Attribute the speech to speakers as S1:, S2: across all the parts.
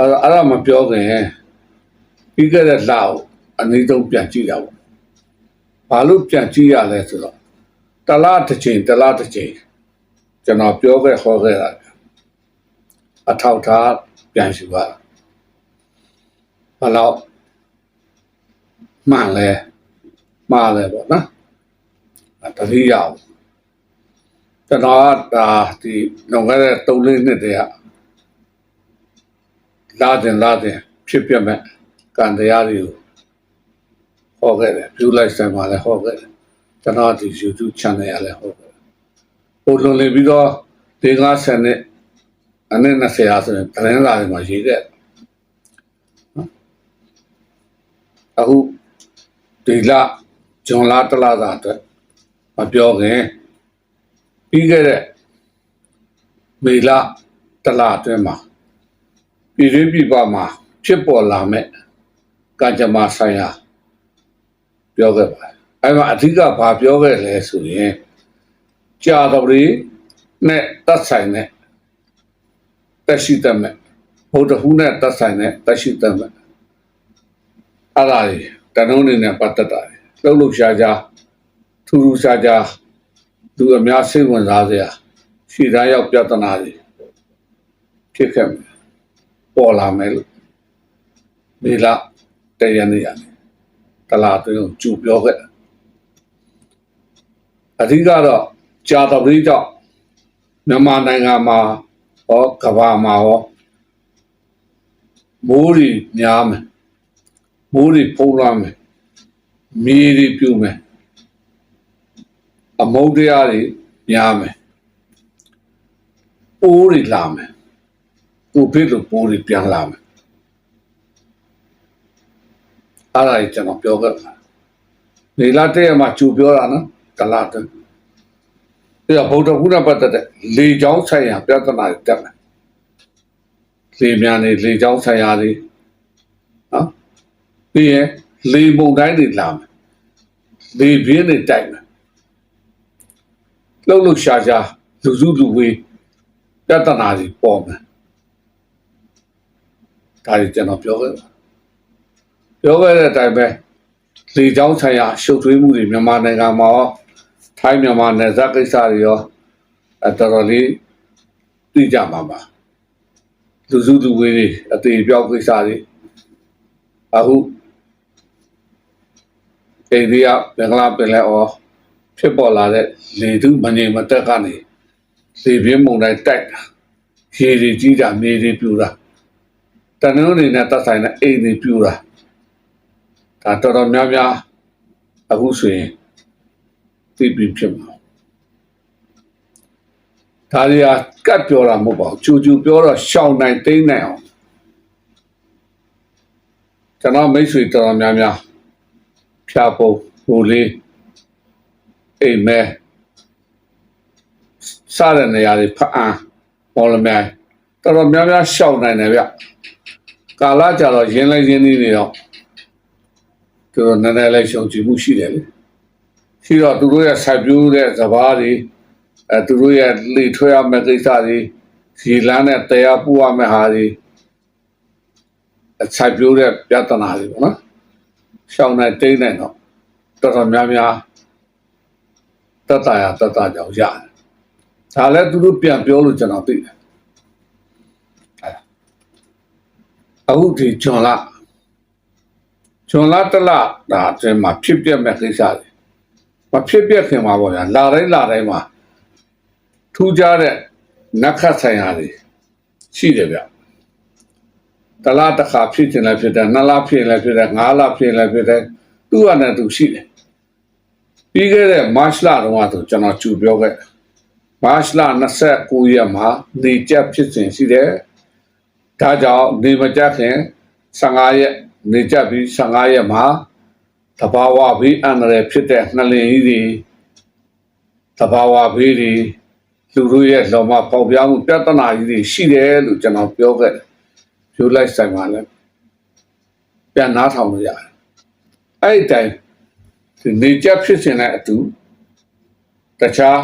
S1: အဲ့ဒါအဲ့ဒါမပြောခင်ပြီးခဲ့တဲ့လောက်အနည်းဆုံးပြန်ကြည့်တာပေါ့ဘာလို့ပြန်ကြည့်ရလဲဆိုတော့တလားတစ်ချိန်တလားတစ်ချိန်ကျွန်တော်ပြောခဲ့ဟောခဲ့တာအထောက်ထားပြန်ယူပါဘာလို့မှန်လဲမှားလဲပေါ့နော်အဲ့တတိယအောင်ကျွန်တော်ကဒါဒီလွန်ခဲ့တဲ့3လေးနှစ်တည်းက လာတင်လာတင်ဖြစ်ပြမဲ့ကံတရားတွေကိုဟောခဲ့တယ် view lifestyle မှာလည်းဟောခဲ့တယ်ကျွန်တော်ဒီ YouTube channel ရလည်းဟောခဲ့တယ်ဟိုလွန်လည်ပြီးတော့ဒီ90နှစ်အနည်း20ရာဆိုရင်သတင်းစာတွေမှာရေးခဲ့တယ်နော်အခုဒီလဂျွန်လာတလသာအတွက်မပြောခင်ပြီးခဲ့တဲ့မေလတလအတွင်းမှာ ပြည်တွင်းပြည်ပမှာဖြစ်ပေါ်လာမဲ့ကံကြမ္မာဆိုင်ရာပြောခဲ့ပါတယ်အဲ့မှာအဓိကဘာပြောခဲ့လဲဆိုရင်ကြာတော်ရီနဲ့သက်ဆိုင်တဲ့တက်ရှိတတ်မဲ့ဘုဒ္ဓဟူးနဲ့သက်ဆိုင်တဲ့တက်ရှိတတ်မဲ့အဲ့ဒါကြီးတနုံးနေနဲ့ပတ်သက်တာတွေလှုပ်လှုပ်ရှားရှားထူးထူးခြားခြားသူအများစိတ်ဝင်စားစရာရှိသားရောက်ပြဿနာတွေဖြစ်ခဲ့မယ် ပေါ်လာမယ်လို့ဒီလတရနေ့ရတယ်တလားအတွင်းကိုကြူပြောခဲ့တယ်အဓိကတော့ကြာတော်ပြီးတော့မြန်မာနိုင်ငံမှာဟောကမ္ဘာမှာဟောမိုးတွေများမယ်မိုးတွေဖုံးလွှမ်းမယ်မြေတွေပြုတ်မယ်အမုတ်တရားတွေများမယ်ပိုးတွေလာမယ် ကိုဗစ်လိုပိုးတွေပြန်လာမယ်အဲ့ဒါကြီးကျွန်တော်ပြောခဲ့တာနေလာတဲ့ရက်မှာကြူပြောတာနော်တလားတဲ့ဒီကဗုဒ္ဓဘုရားပတ်သက်တဲ့လေချောင်းဆိုင်ရာပြဿနာတွေတက်မယ်လေများနေလေချောင်းဆိုင်ရာတွေနော်ပြီးရင်လေမုန်တိုင်းတွေလာမယ်လေပြင်းတွေတိုက်မယ်လှုပ်လှုပ်ရှားရှားလူစုလူဝေးပြဿနာတွေပေါ်မယ် ဒါတွေကျွန်တော်ပြောခဲ့တာပြောခဲ့တဲ့အတိုင်းပဲလေချောင်းဆိုင်ရာရှုပ်ထွေးမှုတွေမြန်မာနိုင်ငံမှာရောထိုင်းမြန်မာနယ်စပ်ကိစ္စတွေရောအတော်တော်လေးသိကြမှာပါလူစုလူဝေးတွေအသေးပြောက်ကိစ္စတွေအခုအိန္ဒိယဘင်္ဂလားပင်လယ်အော်ဖြစ်ပေါ်လာတဲ့လေထုမငြိမ်မသက်ကနေလေပြင်းမုန်တိုင်းတိုက်တာရေတွေကြီးတာမြေတွေပြူတာ တနင်္ဂနွေနဲ့သက်ဆိုင်တဲ့အိမ်တွေပြူတာဒါတော်တော်များများအခုဆိုရင်သိပြီးဖြစ်မှာဒါတွေကကတ်ပြောတာမဟုတ်ပါဘူးချူချူပြောတော့ရှောင်းနိုင်တိမ့်နိုင်အောင်ကျွန်တော်မိတ်ဆွေတော်တော်များများဖြာပုံဟိုလေးအိမ်မဲစားတဲ့နေရာတွေဖအံပေါ်လမြိုင်တော်တော်များများရှောင်းနိုင်တယ်ဗျ ကာလာကြတော့ရင်းလိုက်ရင်းနေနေတော့သူတို့နည်းနည်းလေးရှုံကြည်မှုရှိတယ်လေရှိတော့သူတို့ရဲ့စိုက်ပျိုးတဲ့စဘာတွေအဲသူတို့ရဲ့လေထွေးရမယ့်ကိစ္စတွေရေလန်းတဲ့တရားပူရမယ့်ဟာတွေအစိုက်ပျိုးတဲ့ပြဿနာတွေပေါ့နော်ရှောင်းနိုင်တိမ့်နိုင်တော့တော်တော်များများတတ်တာရတတ်တာကြောင့်ရတယ်ဒါလည်းသူတို့ပြန်ပြောလို့ကျွန်တော်သိတယ် အခုဒီဂျွန်လာဂျွန်လာတလဒါအတွင်းမှာဖြစ်ပြမဲ့ကိစ္စတွေမဖြစ်ပြခင်မှာပေါ့ဗျာလာတိုင်းလာတိုင်းမှာထူးခြားတဲ့နက္ခတ်ဆိုင်ရာတွေရှိတယ်ဗျတလားတစ်ခါဖြစ်ခြင်းလည်းဖြစ်တယ်နှစ်လဖြစ်လည်းဖြစ်တယ်ငါးလဖြစ်လည်းဖြစ်တယ်သူ့ဟာနဲ့သူရှိတယ်ပြီးခဲ့တဲ့ March လတုန်းကဆိုကျွန်တော်ကြူပြောခဲ့ March လ29ရက်မှာနေကျက်ဖြစ်စဉ်ရှိတယ် ဒါကြောင့်နေမကြခင်15ရက်နေကြပြီး15ရက်မှာတဘာဝဘေးအန္တရာယ်ဖြစ်တဲ့နှလင်ကြီးတွေတဘာဝဘေးတွေလူတို့ရဲ့လောမပေါက်ပြားမှုပြဿနာကြီးတွေရှိတယ်လို့ကျွန်တော်ပြောခဲ့တယ်ပြောလိုက်ဆိုင်ပါလဲပြန်နားထောင်လို့ရတယ်အဲ့ဒီတိုင်ဒီနေကြဖြစ်စဉ်နဲ့အတူတခြား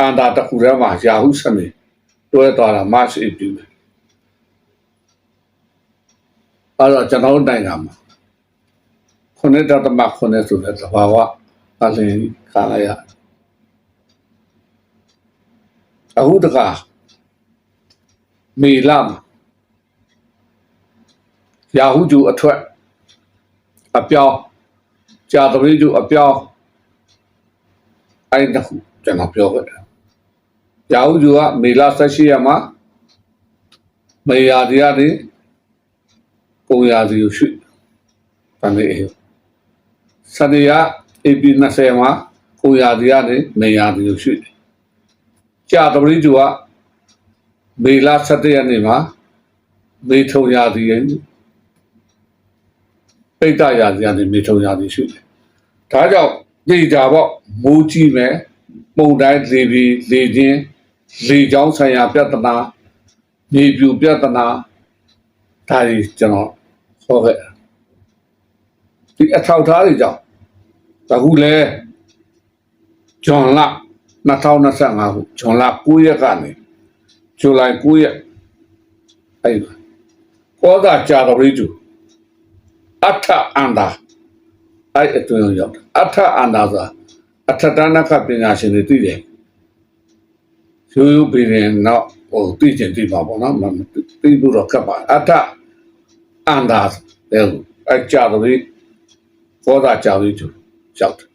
S1: အန္တာတစ်ခုထဲမှာယာဟုစမေတွဲသွားတာ March April ပဲ အဲ့တော့ကျွန်တော်တို့နိုင်ငံမှာခုနှစ်တသမခုနှစ်ဆိုတဲ့သဘာဝအလင်းခါလိုက်ရအခုတခါမေလမှာရာဟုကျူအထွက်အပြောင်းကြာတပည့်ကျူအပြောင်းအဲ့ဒါခုကျွန်တော်ပြောခဲ့တယ်ရာဟုကျူကမေလ18ရက်မှာမေယာဒီကနေ ကိုရာဒီကိုရွှေ့ဗန်နေအေးစနေရ AP 20မှာကိုရာဒီကနေမေယာဒီကိုရွှေ့တယ်ကြာတပည့်ကျူကမေလ17ရက်နေ့မှာမေထုံရာဒီရဲ့ပိတ်တရာဒီကနေမေထုံရာဒီရွှေ့တယ်ဒါကြောင့်နေကြပေါ့မိုးကြီးမယ်ပုံတိုင်းလေပြီးလေချင်းလေချောင်းဆိုင်ရာပြဿနာမြေပြူပြဿနာဒါတွေကျွန်တော် ဟောခဲ့တယ်ဒီအထောက်ထားတွေကြောင့်အခုလဲဂျွန်လ2025ခုဂျွန်လ9ရက်ကနေဇူလိုင်9ရက်အဲ့ဒီကောသာကြာတော်လေးကျအထအန္တာအဲ့အတွင်းရောက်တယ်အထအန္တာဆိုတာအထတနကပညာရှင်တွေသိတယ်ရိုးရိုးပြည်ရင်တော့ဟိုသိကျင်သိပါပေါ့နော်မသိဘူးတော့ကပ်ပါအထ အန္တာတဲ့အဲ့ကြာတော်လေးကောသာကြာလေးကျရောက်တယ်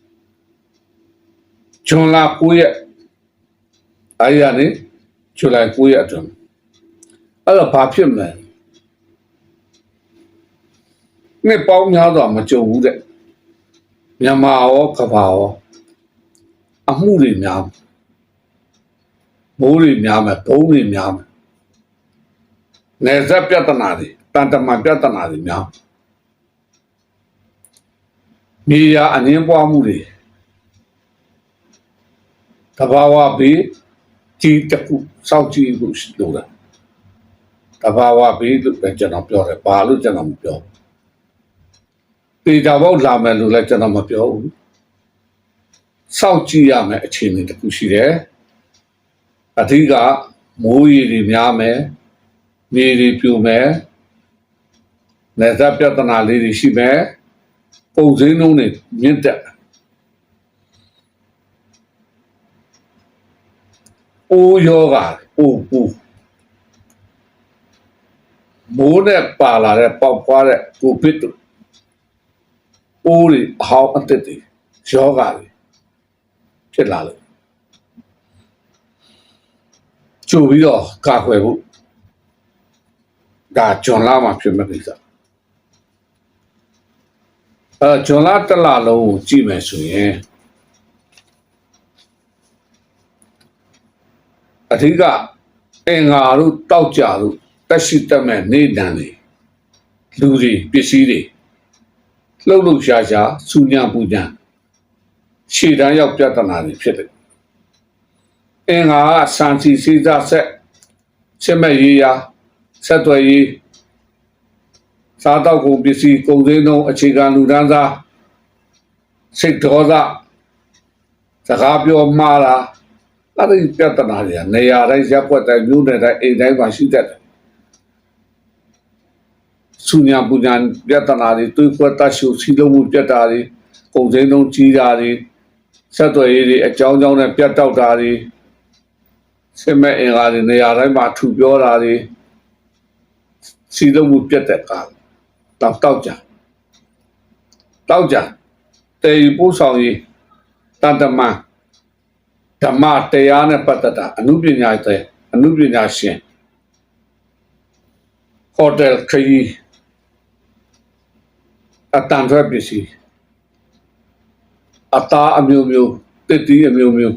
S1: ဂျွန်လာ9ရက်အဲ့ဒီကနေဇူလိုင်9ရက်အတွင်းအဲ့တော့ဘာဖြစ်မလဲနှစ်ပေါင်းများစွာမကြုံဘူးတဲ့မြန်မာရောကဘာရောအမှုတွေများမိုးတွေများမယ်ဘုံတွေများမယ်နေဆက်ပြဿနာတွေတ န်တမာပြဿနာတွေများမြေယာအငင်းပွားမှုတွေတဘာဝဘေးကြီးတစ်ခုစောင့်ကြည့်ဖို့လိုတာတဘာဝဘေးလို့ပဲကျွန်တော်ပြောတယ်ဘာလို့ကျွန်တော်မပြောဘူးပေတာဘောက်လာမယ်လို့လည်းကျွန်တော်မပြောဘူးစောင့်ကြည့်ရမယ်အခြေအနေတစ်ခုရှိတယ်အထူးကမိုးရေတွေများမယ်မြေတွေပြိုမယ် လက်သက်ပြဿနာလေးတွေရှိမယ်ပုံစံလုံးတွေမြင့်တက်အိုးယောဂအိုးပူမိုးနဲ့ပါလာတဲ့ပေါက်ဖွားတဲ့ကိုဗစ်တို့အိုးတွေအဟောင်းအသက်တွေယောဂတွေဖြစ်လာလို့ကြိုပြီးတော့ကာကွယ်ဖို့ဒါဂျွန်လာမှာဖြစ်မဲ့ကိစ္စ အဲဂျွန်လာတစ်လလုံးကိုကြည့်မယ်ဆိုရင်အထူးကအင်္ဂါတို့တောက်ကြတို့တက်ရှိတက်မဲ့နေတန်တွေလူတွေပစ္စည်းတွေလှုပ်လှုပ်ရှားရှားစူညံပူညံခြေတန်းရောက်ပြဿနာတွေဖြစ်တယ်အင်္ဂါကစံစီစီစားဆက်ချက်မဲ့ရေးရာဆက်သွယ်ရေး စားတော့ကုန်ပစ္စည်းကုန်စည်နှုန်းအခြေခံလူဒန်းစားစိတ်ဒေါသစကားပြောမှားတာအဲ့ဒီပြဿနာတွေကနေရာတိုင်းရပ်ကွက်တိုင်းမြို့နယ်တိုင်းအိမ်တိုင်းမှာရှိတတ်တယ်ဆူညာပူညာပြဿနာတွေတွေးခွက်တရှုစီလုံးမှုပြတ်တာတွေကုန်စည်နှုန်းကြီးတာတွေဆက်သွယ်ရေးတွေအကြောင်းကြောင်းနဲ့ပြတ်တောက်တာတွေစစ်မဲ့အင်္ဂါတွေနေရာတိုင်းမှာထူပြောတာတွေစီလုံးမှုပြတ်တဲ့ကာ တောက်တောက်ကြတောက်ကြတေပို့ဆောင်ရေးတန်တမန်ဓမ္မတရားနဲ့ပတ်သက်တာအမှုပညာတဲ့အမှုပညာရှင်ဟိုတယ်ခရီးအတန်ထွက်ပစ္စည်းအသားအမျိုးမျိုးတစ်တီးအမျိုးမျိုး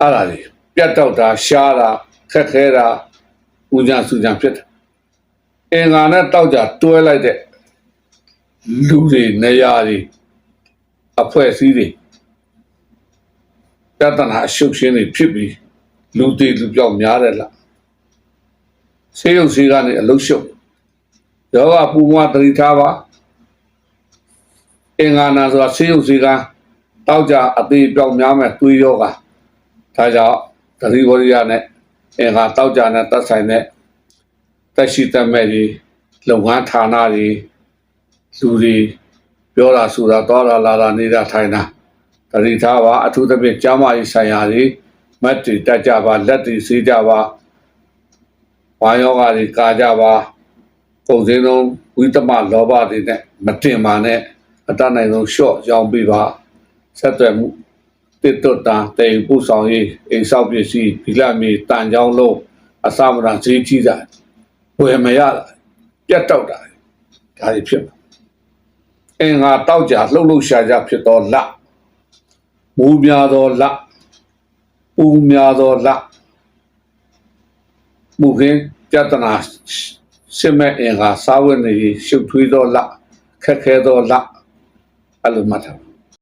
S1: အဲ့ဒါလေပြတ်တော့တာရှားတာခက်ခဲတာဦးညာစုညာဖြစ်တယ် အင်္ဂါနဲ့တောက်ကြတွဲလိုက်တဲ့လူတွေနေရာတွေအဖွဲ့အစည်းတွေပြဿနာအရှုပ်ရှင်းတွေဖြစ်ပြီးလူသေးလူပြောက်များတယ်လားဆေးရုံဆေးကနေအလုရှုပ်ယောဂပူမွားတတိထားပါအင်္ဂါနာဆိုတာဆေးရုံဆေးကတောက်ကြအသေးပြောက်များမဲ့သွေးယောဂဒါကြောင့်သတိဝရိယနဲ့အင်္ဂါတောက်ကြနဲ့သက်ဆိုင်တဲ့ တက်ရှိတတ်မဲ့ကြီးလုပ်ငန်းဌာနတွေလူတွေပြောတာဆိုတာသွားတာလာတာနေတာထိုင်တာတတိထားပါအထူးသဖြင့်ကျမ်းမာရေးဆိုင်ရာတွေမတ်တွေတက်ကြပါလက်တွေဆေးကြပါဘာယောဂါတွေကာကြပါပုံစံလုံးဝိသမလောဘတွေနဲ့မတင်ပါနဲ့အတတ်နိုင်ဆုံးရှော့ရောင်းပြပါဆက်သွယ်မှုတစ်တွတ်တာတေပူဆောင်ရေးအိမ်ဆောက်ပစ္စည်းဒီလမြေတန်ချောင်းလုံးအစမရဈေးကြီးတာ ဝယ်မရတာပြတ်တောက်တာဒါတွေဖြစ်မှာအင်္ဂါတောက်ကြလှုပ်လှုပ်ရှားရှားဖြစ်တော့လမူးများသောလပူများသောလမူခင်းပြတနာစစ်မဲ့အင်္ဂါစာဝတ်နေရှုပ်ထွေးသောလခက်ခဲသောလအဲ့လိုမှတ်ထားပါ